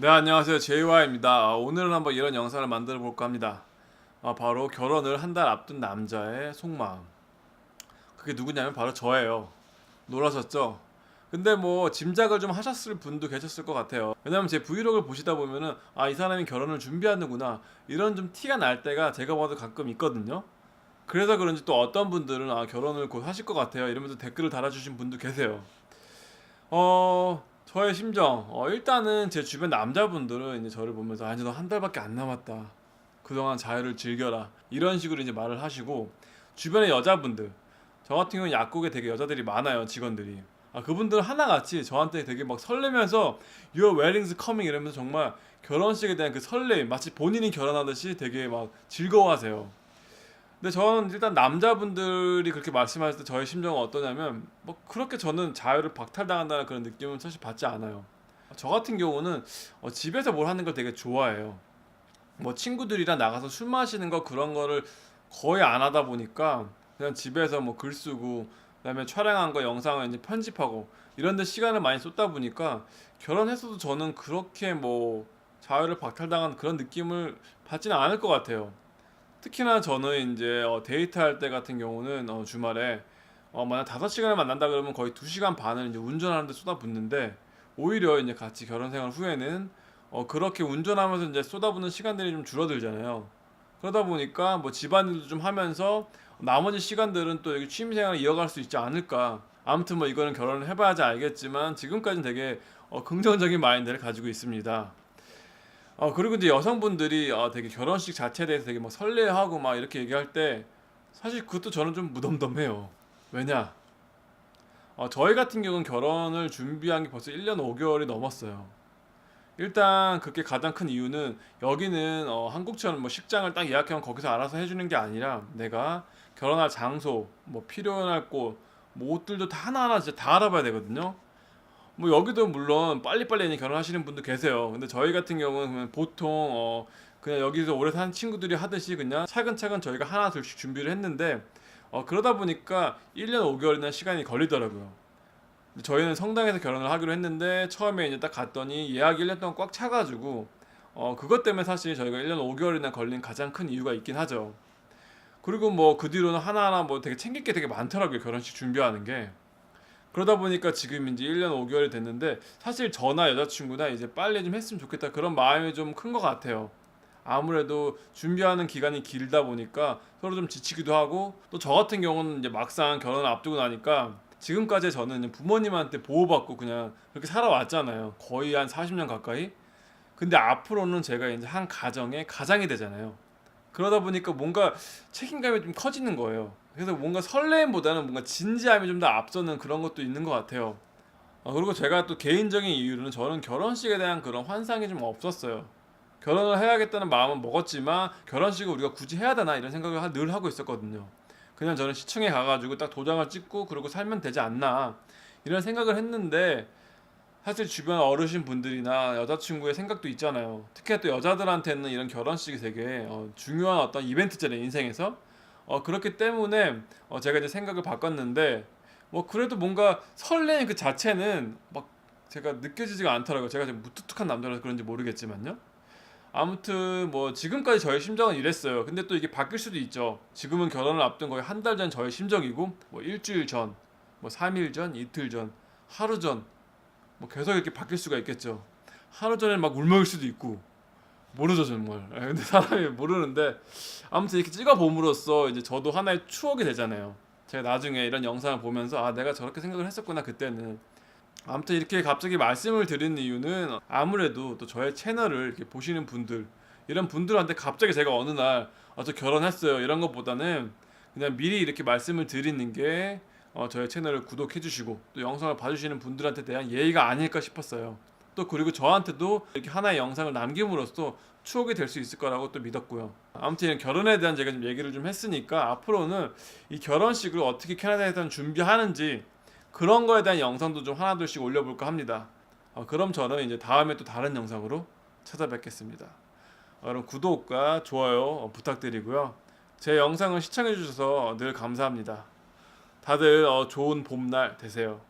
네 안녕하세요 JY입니다. 아, 오늘은 한번 이런 영상을 만들어 볼까 합니다. 아, 바로 결혼을 한 달 앞둔 남자의 속마음. 그게 누구냐면 바로 저예요. 놀라셨죠? 근데 뭐 짐작을 좀 하셨을 분도 계셨을 것 같아요. 왜냐면 제 브이로그를 보시다 보면은 아 이 사람이 결혼을 준비하는구나 이런 좀 티가 날 때가 제가 봐도 가끔 있거든요. 그래서 그런지 또 어떤 분들은 아 결혼을 곧 하실 것 같아요 이러면서 댓글을 달아주신 분도 계세요. 어 저의 심정. 어 일단은 제 주변 남자분들은 이제 저를 보면서 아 이제 너 한 달밖에 안 남았다. 그동안 자유를 즐겨라. 이런 식으로 이제 말을 하시고 주변의 여자분들. 저 같은 경우는 약국에 되게 여자들이 많아요 직원들이. 아 그분들 하나같이 저한테 되게 막 설레면서 Your wedding's coming. 이러면서 정말 결혼식에 대한 그 설레임 마치 본인이 결혼하듯이 되게 막 즐거워하세요 근데 저는 일단 남자분들이 그렇게 말씀하실 때 저의 심정은 어떠냐면 뭐 그렇게 저는 자유를 박탈당한다는 그런 느낌은 사실 받지 않아요. 저 같은 경우는 어, 집에서 뭘 하는 걸 되게 좋아해요. 뭐 친구들이랑 나가서 술 마시는 거 그런 거를 거의 안 하다 보니까 그냥 집에서 뭐 글 쓰고 그다음에 촬영한 거 영상을 이제 편집하고 이런 데 시간을 많이 쏟다 보니까 결혼했어도 저는 그렇게 뭐 자유를 박탈당한 그런 느낌을 받지는 않을 것 같아요. 특히나 저는 이제 어, 데이트할 때 같은 경우는 어, 주말에 어, 만약 다섯 시간을 만난다 그러면 거의 두 시간 반을 이제 운전하는데 쏟아붓는데 오히려 이제 같이 결혼 생활 후에는 어, 그렇게 운전하면서 이제 쏟아붓는 시간들이 좀 줄어들잖아요. 그러다 보니까 뭐 집안일도 좀 하면서 나머지 시간들은 또 여기 취미생활을 이어갈 수 있지 않을까. 아무튼 뭐 이거는 결혼을 해봐야지 알겠지만 지금까지는 되게 어, 긍정적인 마인드를 가지고 있습니다. 어 그리고 이제 여성분들이 어, 되게 결혼식 자체에 대해서 되게 막 설레하고 막 이렇게 얘기할 때 사실 그것도 저는 좀 무덤덤해요. 왜냐? 어, 저희 같은 경우는 결혼을 준비한 게 벌써 1년 5개월이 넘었어요. 일단 그게 가장 큰 이유는 여기는 어, 한국처럼 뭐 식장을 딱 예약하면 거기서 알아서 해주는 게 아니라 내가 결혼할 장소, 뭐 필요할 곳, 뭐 옷들도 다 하나하나 진짜 다 알아봐야 되거든요. 뭐 여기도 물론 빨리빨리 결혼하시는 분도 계세요. 근데 저희 같은 경우는 보통 어 그냥 여기서 오래 사는 친구들이 하듯이 그냥 차근차근 저희가 하나 둘씩 준비를 했는데 어 그러다 보니까 1년 5개월이나 시간이 걸리더라고요. 저희는 성당에서 결혼을 하기로 했는데 처음에 이제 딱 갔더니 예약이 1년 동안 꽉 차가지고 어 그것 때문에 사실 저희가 1년 5개월이나 걸린 가장 큰 이유가 있긴 하죠. 그리고 뭐 그 뒤로는 하나하나 뭐 되게 챙길 게 되게 많더라고요. 결혼식 준비하는 게. 그러다 보니까 지금 이제 1년 5개월이 됐는데 사실 저나 여자친구나 이제 빨리 좀 했으면 좋겠다 그런 마음이 좀 큰 것 같아요. 아무래도 준비하는 기간이 길다 보니까 서로 좀 지치기도 하고 또 저 같은 경우는 이제 막상 결혼을 앞두고 나니까 지금까지 저는 부모님한테 보호받고 그냥 그렇게 살아왔잖아요. 거의 한 40년 가까이. 근데 앞으로는 제가 이제 한 가정의 가장이 되잖아요. 그러다 보니까 뭔가 책임감이 좀 커지는 거예요. 그래서 뭔가 설렘보다는 뭔가 진지함이 좀 더 앞서는 그런 것도 있는 것 같아요. 아, 그리고 제가 또 개인적인 이유로는 저는 결혼식에 대한 그런 환상이 좀 없었어요. 결혼을 해야겠다는 마음은 먹었지만 결혼식을 우리가 굳이 해야 되나 이런 생각을 하- 늘 하고 있었거든요. 그냥 저는 시청에 가가지고 딱 도장을 찍고 그러고 살면 되지 않나 이런 생각을 했는데 사실 주변 어르신 분들이나 여자친구의 생각도 있잖아요. 특히 또 여자들한테는 이런 결혼식이 되게 어, 중요한 어떤 이벤트잖아요 인생에서. 어, 그렇기 때문에 어, 제가 이제 생각을 바꿨는데 뭐 그래도 뭔가 설레는 그 자체는 막 제가 느껴지지가 않더라고요. 제가 좀 무뚝뚝한 남자라서 그런지 모르겠지만요. 아무튼 뭐 지금까지 저의 심정은 이랬어요. 근데 또 이게 바뀔 수도 있죠. 지금은 결혼을 앞둔 거의 한 달 전 저의 심정이고 뭐 일주일 전, 뭐 3일 전, 이틀 전, 하루 전, 뭐 계속 이렇게 바뀔 수가 있겠죠. 하루 전에 막 울먹일 수도 있고 모르죠 정말. 예, 근데 사람이 모르는데 아무튼 이렇게 찍어 봄으로써 이제 저도 하나의 추억이 되잖아요. 제가 나중에 이런 영상을 보면서 아 내가 저렇게 생각을 했었구나 그때는. 아무튼 이렇게 갑자기 말씀을 드리는 이유는 아무래도 또 저의 채널을 이렇게 보시는 분들 이런 분들한테 갑자기 제가 어느 날 아, 저 결혼했어요 이런 것보다는 그냥 미리 이렇게 말씀을 드리는 게 어, 저의 채널을 구독해 주시고 또 영상을 봐주시는 분들한테 대한 예의가 아닐까 싶었어요. 또 그리고 저한테도 이렇게 하나의 영상을 남김으로써 추억이 될 수 있을 거라고 또 믿었고요. 아무튼 결혼에 대한 제가 좀 얘기를 좀 했으니까 앞으로는 이 결혼식을 어떻게 캐나다에서 준비하는지 그런 거에 대한 영상도 좀 하나둘씩 올려볼까 합니다. 어, 그럼 저는 이제 다음에 또 다른 영상으로 찾아뵙겠습니다. 어, 그럼 구독과 좋아요 어, 부탁드리고요. 제 영상을 시청해 주셔서 늘 감사합니다. 다들 어, 좋은 봄날 되세요.